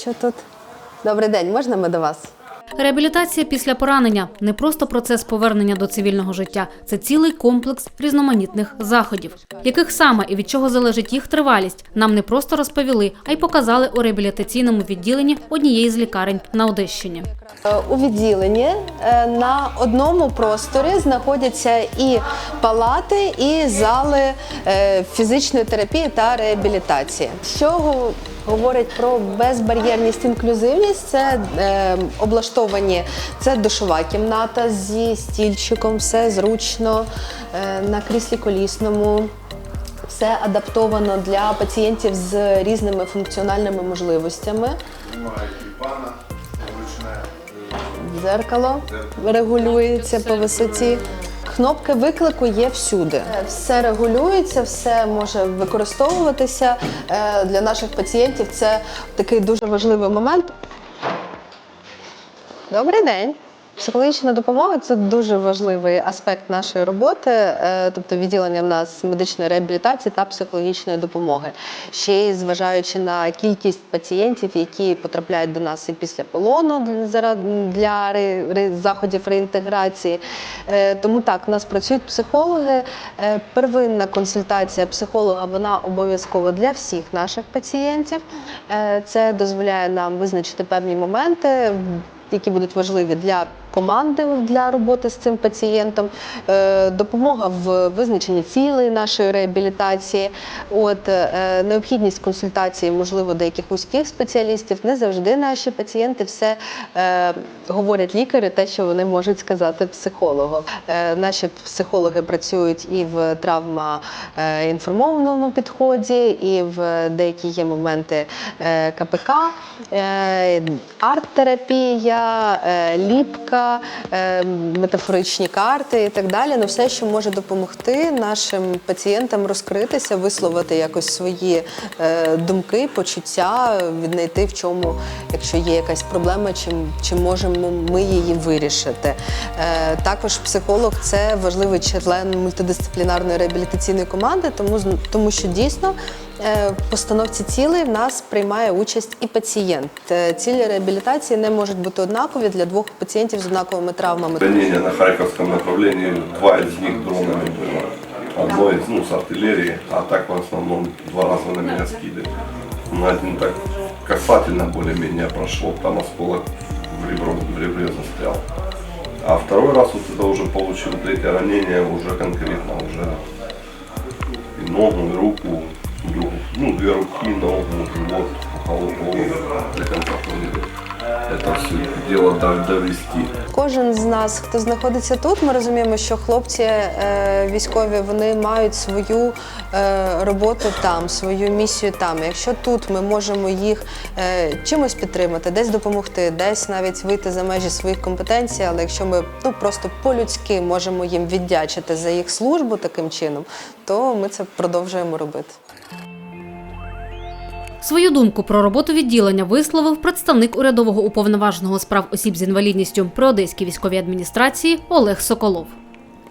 Що тут? Добрий день, можна ми до вас? Реабілітація після поранення не просто процес повернення до цивільного життя, це цілий комплекс різноманітних заходів, яких саме і від чого залежить їх тривалість. Нам не просто розповіли, а й показали у реабілітаційному відділенні однієї з лікарень на Одещині. Е, У відділенні е, на одному просторі знаходяться і палати, і зали е, фізичної терапії та реабілітації. Що го- говорить про безбар'єрність, інклюзивність, це е, облаштовані це душова кімната зі стільчиком, все зручно е, на кріслі колісному. Все адаптовано для пацієнтів з різними функціональними можливостями. Пана, ручне Дзеркало регулюється по висоті. Кнопки виклику є всюди. Все регулюється, все може використовуватися Е, для наших пацієнтів. Це такий дуже важливий момент. Добрий день. Психологічна допомога це дуже важливий аспект нашої роботи, е, тобто відділення в нас медичної реабілітації та психологічної допомоги. Ще й зважаючи на кількість пацієнтів, які потрапляють до нас і після полону для- заходів реінтеграції. Е, Тому так, у нас працюють психологи. Е, Первинна консультація психолога вона обов'язкова для всіх наших пацієнтів. Це дозволяє нам визначити певні моменти які будуть важливі для команди для роботи з цим пацієнтом, е, допомога в визначенні цілей нашої реабілітації. От е, необхідність консультації, можливо, деяких вузьких спеціалістів. Не завжди наші пацієнти все е, говорять лікарю, те, що вони можуть сказати психологу. Наші психологи працюють і в е, підході, і в деякі є моменти КПК, арт-терапія, ліпка, е, метафоричні карти і так далі. Ну, все, що може допомогти нашим пацієнтам розкритися, висловити якось свої е, думки, почуття, віднайти в чому, якщо є якась проблема, чи, чи можемо ми її вирішити. Е, Також психолог це важливий член мультидисциплінарної реабілітаційної команди, тому, тому що дійсно в постановці цілей в нас приймає участь і пацієнт. Е, Цілі реабілітації не можуть бути однакові для двох пацієнтів з однаковими травмами. Ранение на Харьковском направлении, два из них дронами было. Одно из, ну, с артиллерии, а так в основном два раза на меня скидывали. Ну, один так касательно более-менее прошел, там осколок в ребро, в ребре застрял. А второй раз вот это уже получил третье ранение, уже конкретно, уже и ногу, и руку, другу. ну, две руки, ногу, живот, голову, до конца планеты. Это все дело довести. Кожен з нас, хто знаходиться тут, ми розуміємо, що хлопці е, військові вони мають свою е, роботу там, свою місію там. Якщо тут ми можемо їх е, чимось підтримати, десь допомогти, десь навіть вийти за межі своїх компетенцій, але якщо ми ну просто по-людськи можемо їм віддячити за їх службу таким чином, то ми це продовжуємо робити. Свою думку про роботу відділення висловив представник урядового уповноваженого з прав осіб з інвалідністю при Одеській військовій адміністрації Олег Соколов.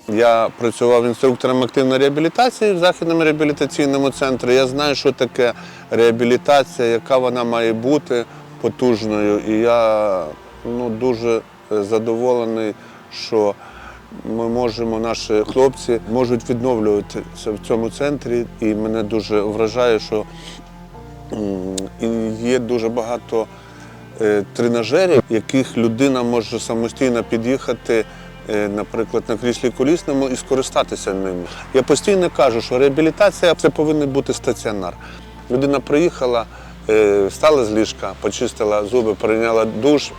Я працював інструктором активної реабілітації в західному реабілітаційному центрі. Я знаю, що таке реабілітація, яка вона має бути потужною. І я ну, дуже задоволений, що ми можемо, наші хлопці можуть відновлюватися в цьому центрі. І мене дуже вражає, що є дуже багато е, тренажерів, яких людина може самостійно під'їхати, е, наприклад, на кріслі колісному і скористатися ними. Я постійно кажу, що реабілітація це повинен бути стаціонар. Людина приїхала, е, встала з ліжка, почистила зуби, прийняла душ,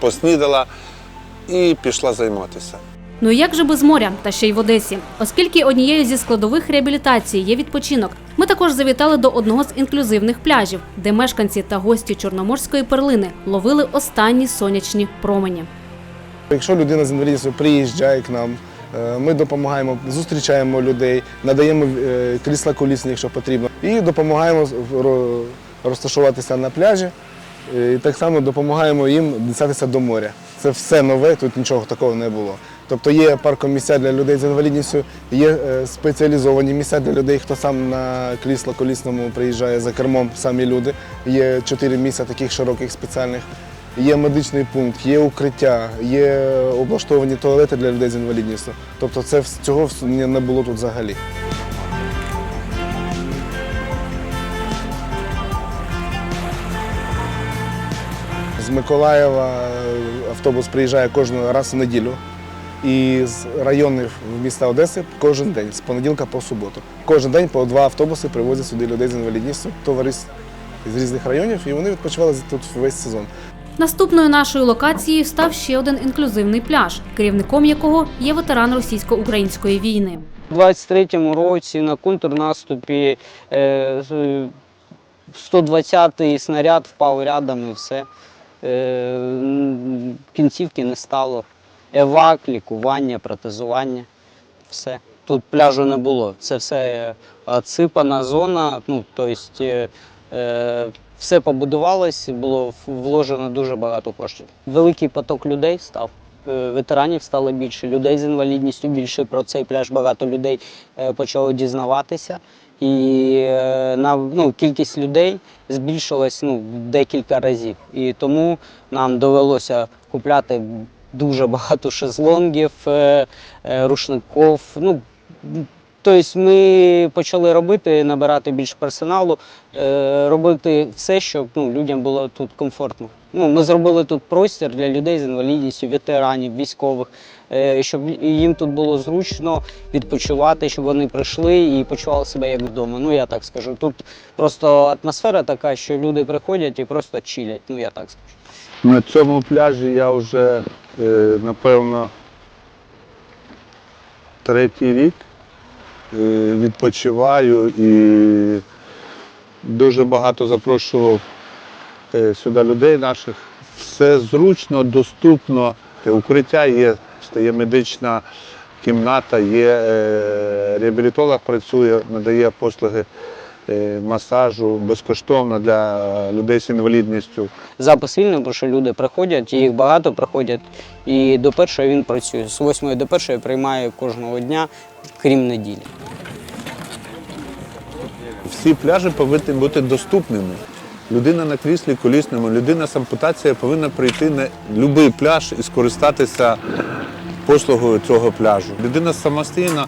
поснідала і пішла займатися. Ну як же без моря, та ще й в Одесі, оскільки однією зі складових реабілітації є відпочинок. Ми також завітали до одного з інклюзивних пляжів, де мешканці та гості Чорноморської перлини ловили останні сонячні промені. Якщо людина з інвалідністю приїжджає к нам, е, ми допомагаємо, зустрічаємо людей, надаємо е, крісла колісні, якщо потрібно, і допомагаємо розташуватися на пляжі. е, І так само допомагаємо їм дістатися до моря. Це все нове, тут нічого такого не було. Тобто є паркомісця для людей з інвалідністю, є е, спеціалізовані місця для людей, хто сам на крісло колісному приїжджає за кермом, самі люди. Є чотири місця таких широких спеціальних. Є медичний пункт, є укриття, є облаштовані туалети для людей з інвалідністю. Тобто це цього не було тут взагалі. З Миколаєва е, автобус приїжджає кожного раз в неділю. І з районів міста Одеси кожен день, з понеділка по суботу. Кожен день по два автобуси привозять сюди людей з інвалідністю, товариств з різних районів, і вони відпочивали тут весь сезон. Наступною нашою локацією став ще один інклюзивний пляж, керівником якого є ветеран російсько-української війни. У 23-му році на контрнаступі е, 120-й снаряд впав рядом і все. Е, Кінцівки не стало. Евак, лікування, протезування. Все. Тут пляжу не було. Це все отсипана зона. Ну, тобто, е, е, все побудувалось, було вложено дуже багато коштів. Великий поток людей став. Е, Ветеранів стало більше, людей з інвалідністю більше про цей пляж багато людей е, почало дізнаватися. І е, на, ну, кількість людей збільшилась ну, декілька разів. І тому нам довелося купляти дуже багато шезлонгів, е, е, рушників. Ну, Тобто ми почали робити, набирати більше персоналу, е, робити все, щоб ну, людям було тут комфортно. Ну, ми зробили тут простір для людей з інвалідністю, ветеранів, військових, щоб їм тут було зручно відпочивати, щоб вони прийшли і почували себе як вдома. Ну, я так скажу. Тут просто атмосфера така, що люди приходять і просто чилять. Ну, я так скажу. На цьому пляжі я вже, е, напевно, третій рік е, відпочиваю і дуже багато запрошував е, сюди людей наших. Все зручно, доступно. Укриття є, є медична кімната, є реабілітолог працює, надає послуги масажу безкоштовно для е, людей з інвалідністю. Запис вільний, бо що люди приходять, їх багато приходять. І до першої він працює. З 8 до першої приймає кожного дня, крім неділі. Всі пляжі повинні бути доступними. Людина на кріслі колісному, людина з ампутацією повинна прийти на будь-який пляж і скористатися послугою цього пляжу. Людина самостійно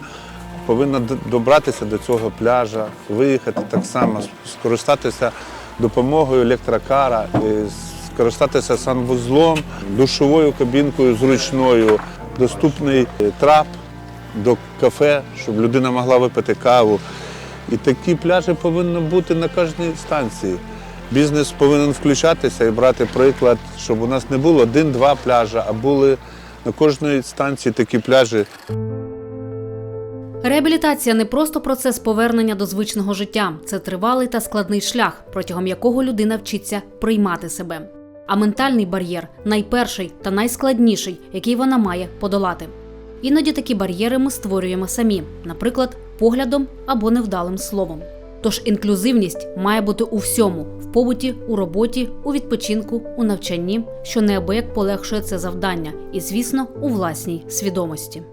повинна добратися до цього пляжа, виїхати так само, скористатися допомогою електрокара, е, скористатися санвузлом, душовою кабінкою зручною, доступний е, трап до кафе, щоб людина могла випити каву. І такі пляжі повинні бути на кожній станції. Бізнес повинен включатися і брати приклад, щоб у нас не було один-два пляжі, а були на кожній станції такі пляжі. Реабілітація не просто процес повернення до звичного життя, це тривалий та складний шлях, протягом якого людина вчиться приймати себе. А ментальний бар'єр найперший та найскладніший, який вона має подолати. Іноді такі бар'єри ми створюємо самі, наприклад, поглядом або невдалим словом. Тож інклюзивність має бути у всьому в побуті, у роботі, у відпочинку, у навчанні, що неабияк полегшує це завдання, і, звісно, у власній свідомості.